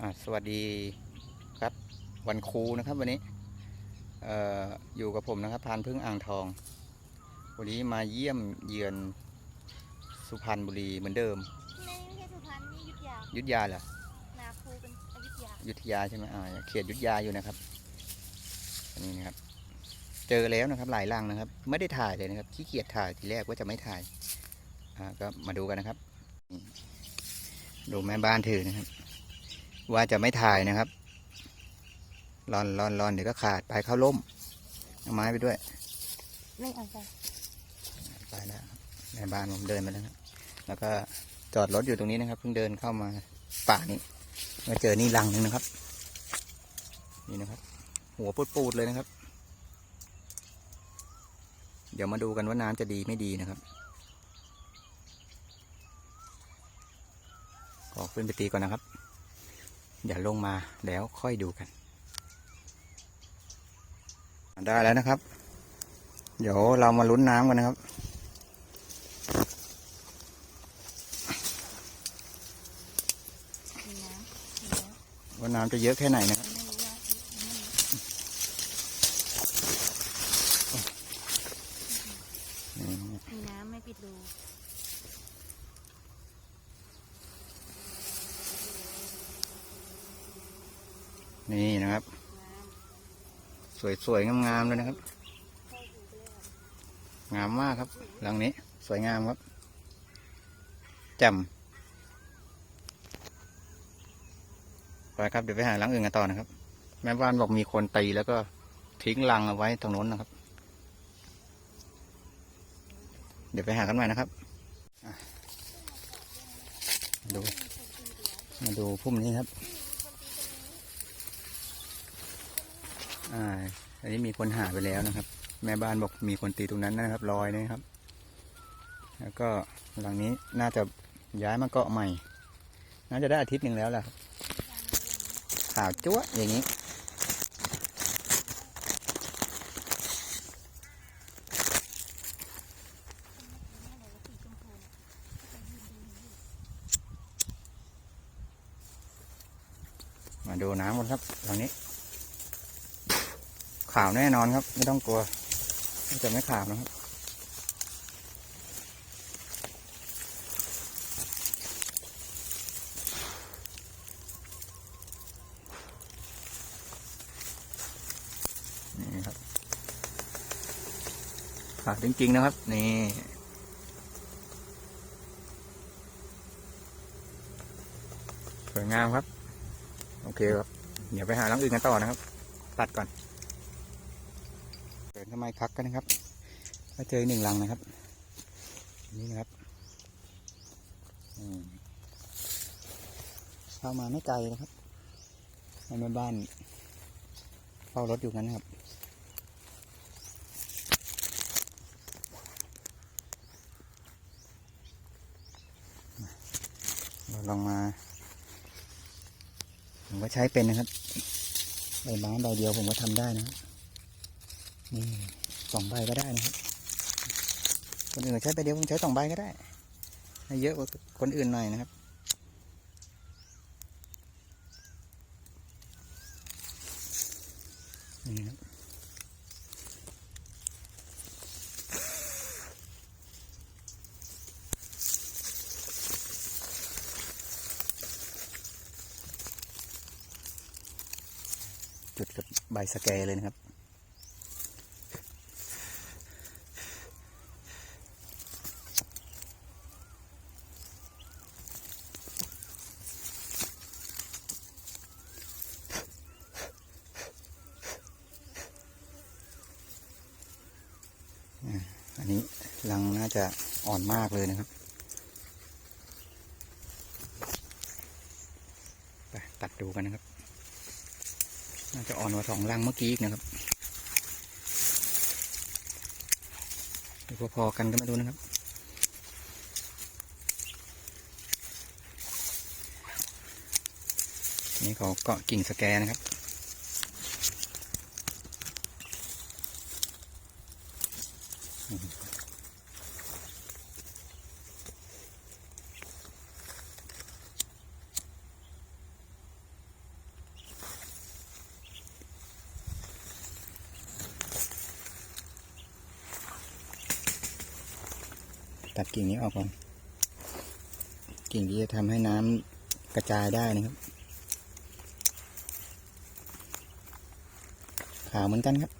อ่าสวัสดีครับวันครูนะครับวันนี้เอ่ออยู่กับผมนะครับพานพึ่งอ่างทอง วันนี้มาเยี่ยมเยือนสุพรรณบุรีเหมือนเดิมนี่ไม่ใช่สุพรรณนี่อยุทธยายุทธยาเหรอนาคูเป็นอยุธยายุทธยาใช่ไหมอ่าเขตยุทธยาอยู่นะครับอันนี้นะครับ เจอแล้วนะครับหลายรังนะครับ ไม่ได้ถ่ายเลยนะครับขี้เกียจถ่ายทีแรกว่าจะไม่ถ่ายอ่าก็มาดูกันนะครับนี่ดูแม่บ้านถือนะครับ ว่าจะไม่ถ่ายนะครับรอนรอนรอนเดี๋ยวก็ขาดไปเข้าล่มเอาไม้ไปด้วย ไม่เอาใจไปแล้วครับแม่บ้านผมเดินมาแล้วครับแล้วก็จอดรถอยู่ตรงนี้นะครับ เพิ่งเดินเข้ามาป่านี้มาเจอนี่รังหนึ่งนะครับ นี่นะครับ หัวปูดๆเลยนะครับ เดี๋ยวมาดูกันว่าน้ำจะดีไม่ดีนะครับขอขึ้นไปตีก่อนนะครับ อย่าลงมาแล้วค่อยดูกัน ได้แล้วนะครับ เดี๋ยวเรามาลุ้นน้ำกันนะครับมีน้ำมีแล้วว่าน้ำจะเยอะแค่ไหนนะครับ ไม่รู้ว่าไม่ นี่ มีน้ำไม่ปิดรู นี่นะครับ สวยๆ งามๆเลยนะครับ งามมากครับ หลังนี้สวยงามครับจ่มไปครับ เดี๋ยวไปหาหลังอื่นกันต่อนะครับ แม่บ้านบอกมีคนตีแล้วก็ทิ้งรังเอาไว้ตรงโน้นนะครับ เดี๋ยวไปหากันใหม่นะครับดูมาดูพุ่มนี้ครับ อ่า อันนี้มีคนหาไปแล้วนะครับ แม่บ้านบอกมีคนตีตรงนั้นนะครับรอยนะครับ แล้วก็หลังนี้น่าจะย้ายมาเกาะใหม่ น่าจะได้อาทิตย์หนึ่งแล้วแหละขาวจั๊วอย่างนี้มาดูน้ำกันครับหลังนี้ ขาวแน่นอนครับ ไม่ต้องกลัวมันจะไม่ขาวนะครับ นี่ครับขาวจริงๆนะครับ นี่สวยงามครับ โอเคครับ เดี๋ยวไปหาลังอื่นกันต่อนะครับ ตัดก่อน เดินเข้ามพักกันนะครับก็เจอหนึ่งรังนะครับ นี่นะครับเข้ามาไม่ไกลนะครับให้แม่บ้านเฝ้ารถอยู่กันนะครับเราลองมาผมก็ใช้เป็นนะครับใบไม้ใบเดียวผมก็ทำได้นะครับ นี่สองใบก็ได้นะครับคนอื่นใช้ใบเดียวผมใช้สองใบก็ได้ให้เยอะกว่าคนอื่นหน่อยนะครับนี่ครับจุดกับใบสแกเลยนะครับ อันนี้ังน่าจะอ่อนมากเลยนะครับไปตัดดูกันนะครับ น่าจะอ่อนกว่าสองรังเมื่อกี้อีกนะครับหรือพอๆกันก็ไม่รู้นะครับนี่เขาเกาะกิ่งสแกนนะครับ ตัดกิ่งนี้ออกก่อน กิ่งที่จะทำให้น้ำกระจายได้นะครับ ขาวเหมือนกันครับ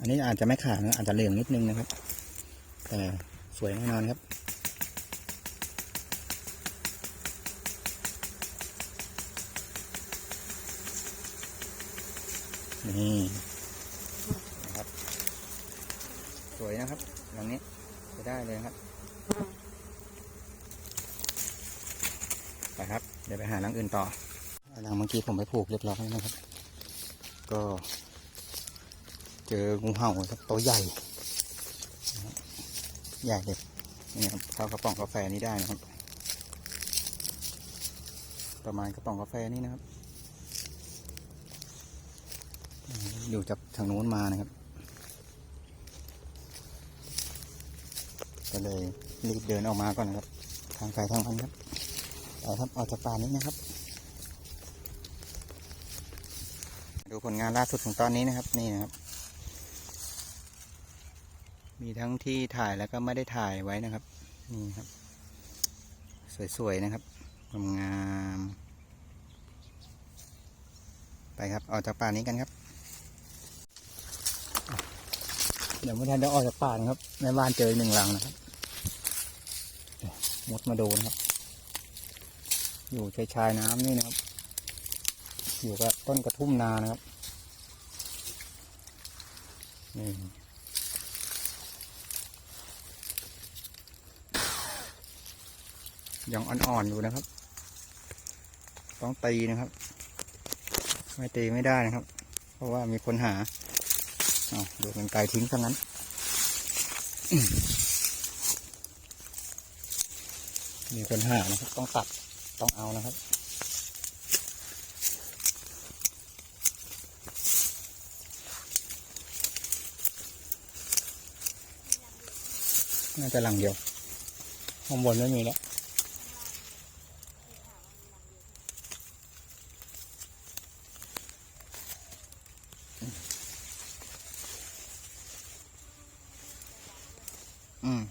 อันนี้อาจจะไม่ขาวนะอาจจะเหลืองนิดนึงนะครับ แต่สวยแน่นอนครับนี่นะครับ สวยนะครับหลังนี้จะได้เลยครับ ไปครับ เดี๋ยวไปหาหลังอื่นต่อหลังเมื่อกี้ผมไปผูกเรียบร้อยแล้วนะครับ ก็ เจองูเห่าครับตัวใหญ่ใหญ่เลยนี่ครับเข้ากระป๋องกาแฟนี้ได้นะครับ ประมาณกระป๋องกาแฟนี้นะครับอยู่จากทางโน้นมานะครับ ก็เลยรีบเดินออกมาก่อนนะครับ ทางใครทางมันครับ เอาครับออกจากป่านี้นะครับ ดูผลงานล่าสุดของตอนนี้นะครับนี่นะครับ มีทั้งที่ถ่ายแล้วก็ไม่ได้ถ่ายไว้นะครับ นี่ครับ สวยๆนะครับงามไปครับออกจากป่านี้กันครับ เดี๋ยวไม่ทันได้ออกจากป่านะครับแม่บ้านเจอหนึ่งหลังนะครับมดมาโดนครับ อยู่ชายชายน้ำนี่นะครับ อยู่กับต้นกระทุ่มนานะครับนี่ยังอ่อนๆอยู่นะครับ ต้องตีนะครับ ไม่ตีไม่ได้นะครับ เพราะว่ามีคนหาเอาดูกันไกลทิ้งซะงั้นมมีคนหานะครับต้องตัด ต้องเอานะครับ น่าจะหลังเดียวข้างบนไม่มีแล้ว อืม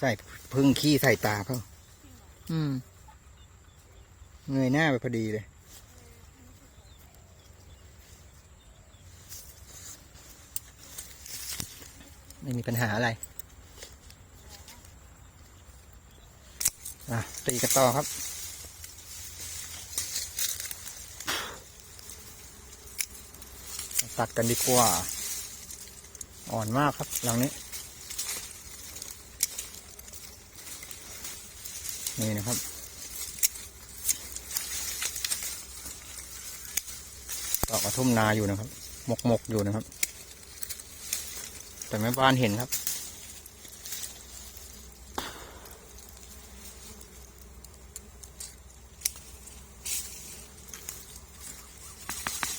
ใส่พึ่งขี้ใส่ตาเขาอืม เงยหน้าไปพอดีเลยไม่มีปัญหาอะไร อะ ตีกันต่อครับ ตัดกันดีกว่า อ่อนมากครับหลังนี้ นี่นะครับดอกกระทุ่มนาอยู่นะครับ หมกหมกอยู่นะครับ แต่แม่บ้านเห็นครับ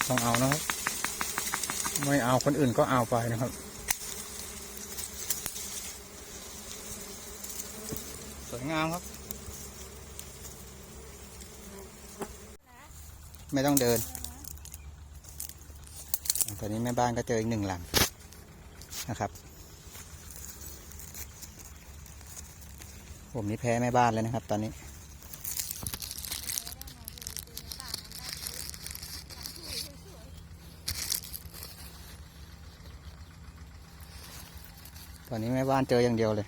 ต้องเอานะครับ ไม่เอาคนอื่นก็เอาไปนะครับสวยงามครับ ไม่ต้องเดินตอนนี้แม่บ้านก็เจออีกหนึ่งหลังนะครับ ผมนี่แพ้แม่บ้านแล้วนะครับ ตอนนี้ตอนนี้แม่บ้านเจออย่างเดียวเลย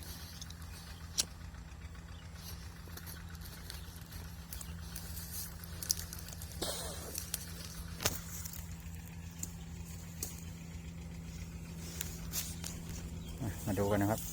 ดูกันนะครับ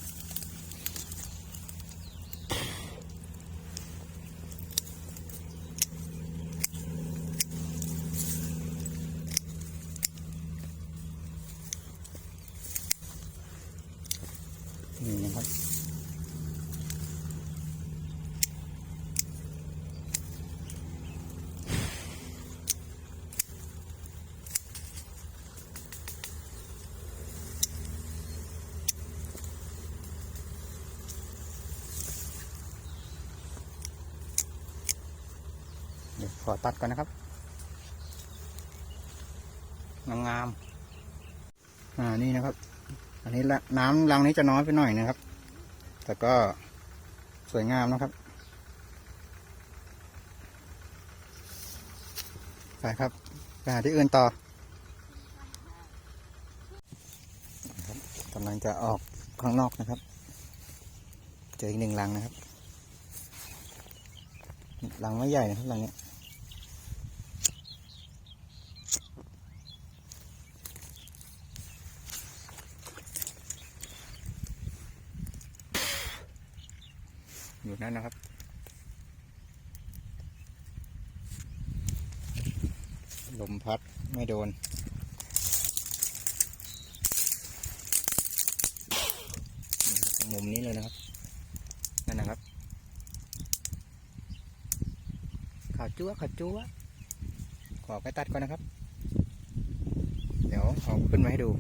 ขอตัดก่อนนะครับ งามๆอ่า นี่นะครับ อันนี้ละน้ำรังนี้จะน้อยไปหน่อยนะครับ แต่ก็สวยงามนะครับ ไปครับไปหาที่อื่นต่อกำลังจะออกข้างนอกนะครับ เจออีกหนึ่งรังนะครับรังไม่ใหญ่นะครับรังเนี้ย นั่นนะครับ ลมพัดไม่โดนนี่ครับมุมนี้เลยนะครับ นั่นนะครับขาวจั๊วขาวจั๊วขอไปตัดก่อนนะครับ เดี๋ยวเอาขึ้นมาให้ดู